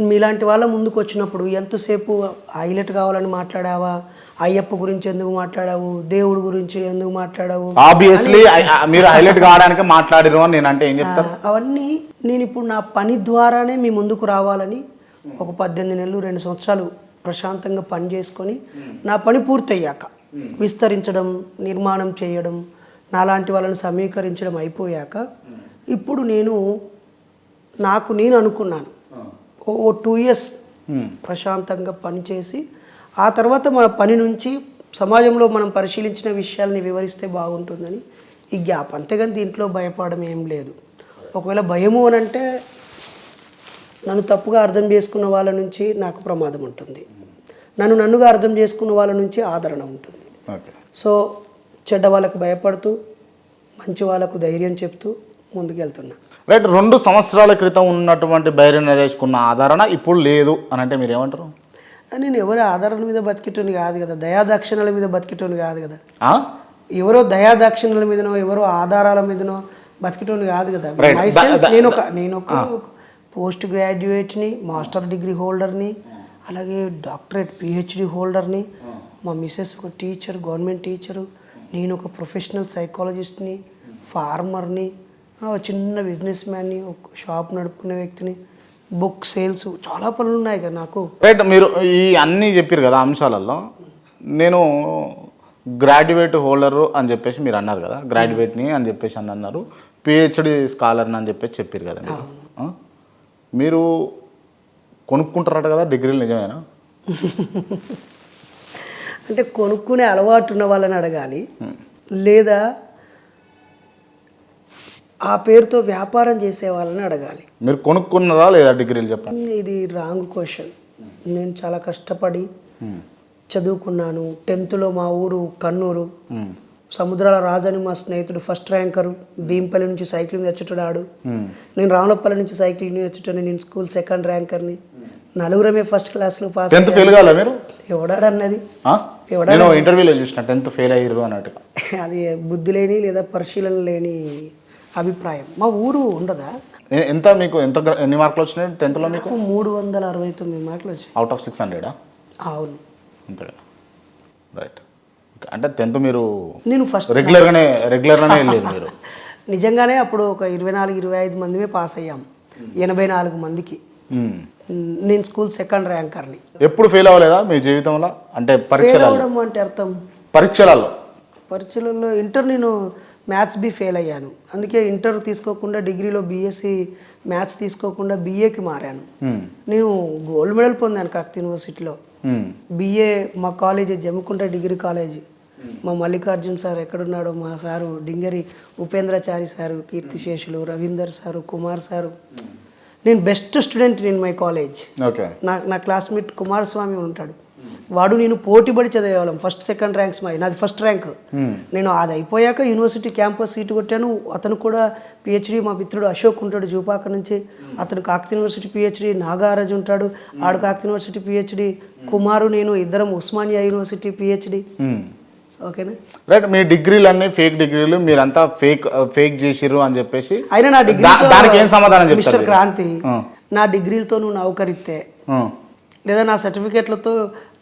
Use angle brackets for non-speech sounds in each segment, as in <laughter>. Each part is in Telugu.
మీలాంటి వాళ్ళ ముందుకు వచ్చినప్పుడు ఎంతసేపు హైలైట్ కావాలని మాట్లాడావా? అయ్యప్ప గురించి ఎందుకు మాట్లాడావు? దేవుడి గురించి ఎందుకు మాట్లాడావు? ఆబ్వియస్లీ మీరు హైలైట్ కావడానికి మాట్లాడిరు అని నేను అంటే ఏం చెప్తారు? ఆ, అవన్నీ నేను ఇప్పుడు నా పని ద్వారానే మీ ముందుకు రావాలని ఒక పద్దెనిమిది నెలలు రెండు సంవత్సరాలు ప్రశాంతంగా పని చేసుకొని నా పని పూర్తయ్యాక విస్తరించడం నిర్మాణం చేయడం నాలాంటి వాళ్ళని సమీకరించడం అయిపోయాక ఇప్పుడు నేను నాకు నేను అనుకున్నాను. ఓ- టూ ఇయర్స్ ప్రశాంతంగా పనిచేసి ఆ తర్వాత మన పని నుంచి సమాజంలో మనం పరిశీలించిన విషయాల్ని వివరిస్తే బాగుంటుందని ఈ గ్యాప్. అంతేగాని దీంట్లో భయపడడం ఏం లేదు. ఒకవేళ భయము అని అంటే నన్ను తప్పుగా అర్థం చేసుకున్న వాళ్ళ నుంచి నాకు ప్రమాదం ఉంటుంది. నన్ను నన్నుగా అర్థం చేసుకున్న వాళ్ళ నుంచి ఆదరణ ఉంటుంది. సో చెడ్డ వాళ్ళకు భయపడుతూ మంచి వాళ్ళకు ధైర్యం చెప్తూ ముందుకెళ్తున్నా. రైట్ రెండు సంవత్సరాల క్రితం ఉన్నటువంటి బైరి నరేష్కున్న ఆదరణ ఇప్పుడు లేదు అని అంటే మీరు ఏమంటారు నేను ఎవరి ఆదరణ మీద బతికేటోని కాదు కదా దయాదాక్షిణాల మీద బతికేటోని కాదు కదా? ఎవరో దయాదాక్షిణ్యాల మీదనో ఎవరో ఆధారాల మీదనో బతికేటోని కాదు కదా. నేను ఒక నేను ఒక పోస్ట్ గ్రాడ్యుయేట్ని మాస్టర్ డిగ్రీ హోల్డర్ని అలాగే డాక్టరేట్ పిహెచ్డి హోల్డర్ని మా మిస్సెస్ ఒక టీచర్ గవర్నమెంట్ టీచరు నేను ఒక ప్రొఫెషనల్ సైకాలజిస్ట్ని ఫార్మర్ని ఒక చిన్న బిజినెస్ మ్యాన్ని ఒక షాప్ నడుపుకునే వ్యక్తిని బుక్ సేల్స్ చాలా పనులు ఉన్నాయి కదా నాకు. రైట్ మీరు ఈ అన్నీ చెప్పారు కదా అంశాలలో. నేను గ్రాడ్యుయేట్ హోల్డర్ అని చెప్పేసి మీరు అన్నారు కదా గ్రాడ్యుయేట్ని అని చెప్పేసి అని అన్నారు పిహెచ్డి స్కాలర్ని అని చెప్పేసి చెప్పారు కదా మీరు? మీరు కొనుక్కుంటారట కదా డిగ్రీలు నిజమేనా? <laughs> అంటే కొనుక్కునే అలవాటు ఉన్న వాళ్ళని అడగాలి. లేదా ఆ పేరుతో వ్యాపారం చేసే వాళ్ళని అడగాలి. మీరు కొనుక్కున్నారా లేదా డిగ్రీలు చెప్పండి. ఇది రాంగ్ క్వశ్చన్. నేను చాలా కష్టపడి చదువుకున్నాను. టెన్త్లో మా ఊరు కన్నూరు. సముద్రాల రాజని మా స్నేహితుడు ఫస్ట్ ర్యాంకరు. భీంపల్లి నుంచి సైక్లింగ్ తెచ్చుటాడు నేను రామలపల్లి నుంచి సైక్లింగ్ తెచ్చుటాను నేను స్కూల్ సెకండ్ ర్యాంకర్ని. నలుగురమే ఫస్ట్ క్లాస్లో పాస్ టెన్త్ ఫెయిల్ కాలే మీరు? ఎవడాడన్నది? ఎవడా- ఇంటర్వ్యూలో చూసిన టెన్త్ ఫెయిల్ అయ్యారు అన్నట్టుగా. అది బుద్ధి లేని లేదా పరిశీలన లేని అభిప్రాయం. మా ఊరు ఉండదా? ఎంత మీకు? ఎంత ఎన్ని మార్కులు వచ్చినాయి? టెన్త్లో మీకు? మూడు వందల అరవై తొమ్మిది మార్కులు వచ్చాయి అవుట్ ఆఫ్ సిక్స్ హండ్రెడా అవును. అంతేగా రైట్ అంటే టెన్త్ మీరు నేను ఫస్ట్ రెగ్యులర్గానే రెగ్యులర్గానే వెళ్ళేది మీరు. <laughs> నిజంగానే అప్పుడు ఒక ఇరవై నాలుగు ఇరవై ఐదు మందిమే పాస్ అయ్యాం. ఎనభై నాలుగు మందికి. మ్మ్. నేను స్కూల్ సెకండ్ ర్యాంకర్ని. ఎప్పుడు ఫెయిల్ అవ్వలేదా మీ జీవితంలో? అంటే అవడం అంటే అర్థం. పరీక్షలలో పరీక్షలలో ఇంటర్ నేను మ్యాథ్స్ బి ఫెయిల్ అయ్యాను. అందుకే ఇంటర్ తీసుకోకుండా డిగ్రీలో బీఎస్సీ మ్యాథ్స్ తీసుకోకుండా బీఏకి మారాను. నేను గోల్డ్ మెడల్ పొందాను కాకతీ యూనివర్సిటీలో. బిఏ మా కాలేజీ జమ్ముకుంట డిగ్రీ కాలేజీ. మా మల్లికార్జున్ సార్ ఎక్కడున్నాడో మా సారు డింగరి ఉపేంద్రచారి సారు కీర్తిశేషులు రవీందర్ సారు కుమార్ సారు. నేను best student in my college. నా నా క్లాస్మేట్ కుమారస్వామి ఉంటాడు. వాడు నేను పోటీపడి చదివేవాళ్ళం. ఫస్ట్ సెకండ్ ర్యాంక్స్ మాది నాది ఫస్ట్ ర్యాంక్. నేను అది అయిపోయాక యూనివర్సిటీ క్యాంపస్ సీటు కొట్టాను. అతను కూడా పిహెచ్డి మా మిత్రుడు అశోక్ ఉంటాడు జూపాక నుంచి. అతను కాకతీయ యూనివర్సిటీ పిహెచ్డి నాగారాజు ఉంటాడు. ఆడు కాకతీయ యూనివర్సిటీ పిహెచ్డి కుమారు నేను ఇద్దరం ఉస్మానియా యూనివర్సిటీ పిహెచ్డి. ఓకేనా? రైట్ మీ డిగ్రీలు అన్ని ఫేక్ డిగ్రీలు మీరంతా ఫేక్ ఫేక్ చేసిర్రు అని చెప్పేసి అయినా నా డిగ్రీ దానికి ఏం సమాధానం మిస్టర్? క్రాంతి. నా డిగ్రీలతో నువ్వు నౌకరిస్తే. లేదా నా సర్టిఫికేట్లతో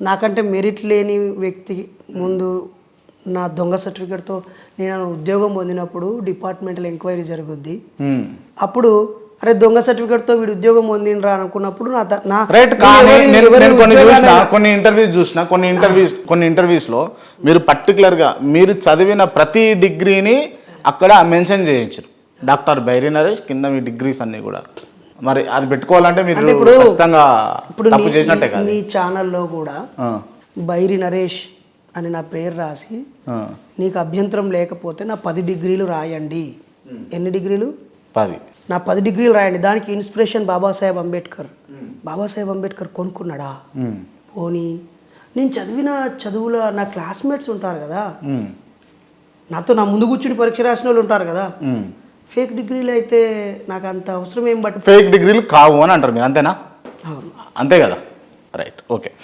నాకంటే మెరిట్ లేని వ్యక్తి ముందు నా దొంగ సర్టిఫికేట్తో నేను ఉద్యోగం పొందినప్పుడు డిపార్ట్మెంటల్ ఎంక్వైరీ జరుగుద్ది. అప్పుడు అరే దొంగ సర్టిఫికేట్తో వీడు ఉద్యోగం పొందినరా అనుకున్నప్పుడు నా రైట్ కానీ నేను కొన్ని ఉద్యోగాన్ని- చూసిన కొన్ని ఇంటర్వ్యూస్ చూసిన కొన్ని ఇంటర్వ్యూస్ <coughs> కొన్ని ఇంటర్వ్యూస్లో మీరు పర్టికులర్గా మీరు చదివిన ప్రతి డిగ్రీని అక్కడ మెన్షన్ చేయొచ్చు డాక్టర్ బైరీ నరేష్ కింద మీ డిగ్రీస్ అన్ని కూడా. మరి అది పెట్టుకోవాలంటే మీరు ఇప్పుడు- ఖచ్చితంగా ఇప్పుడు తప్పు నీ- చేసినట్టే కాదు. నీ ఛానల్లో కూడా బైరి నరేష్ అని నా పేరు రాసి నీకు అభ్యంతరం లేకపోతే నా పది డిగ్రీలు రాయండి. ఎన్ని డిగ్రీలు? పది. నా పది డిగ్రీలు రాయండి. దానికి ఇన్స్పిరేషన్ బాబాసాహెబ్ అంబేద్కర్. బాబాసాహెబ్ అంబేద్కర్ కొనుక్కున్నాడా. పోనీ. నేను చదివిన చదువులో నా క్లాస్మేట్స్ ఉంటారు కదా. నాతో నా ముందు కూర్చుని పరీక్ష రాసిన వాళ్ళు ఉంటారు కదా. ఫేక్ డిగ్రీలు అయితే నాకు అంత అవసరం ఏం బట్ ఫేక్ డిగ్రీలు కావు అని అంటారు మీరు అంతేనా? అవును. అంతే కదా? Right okay.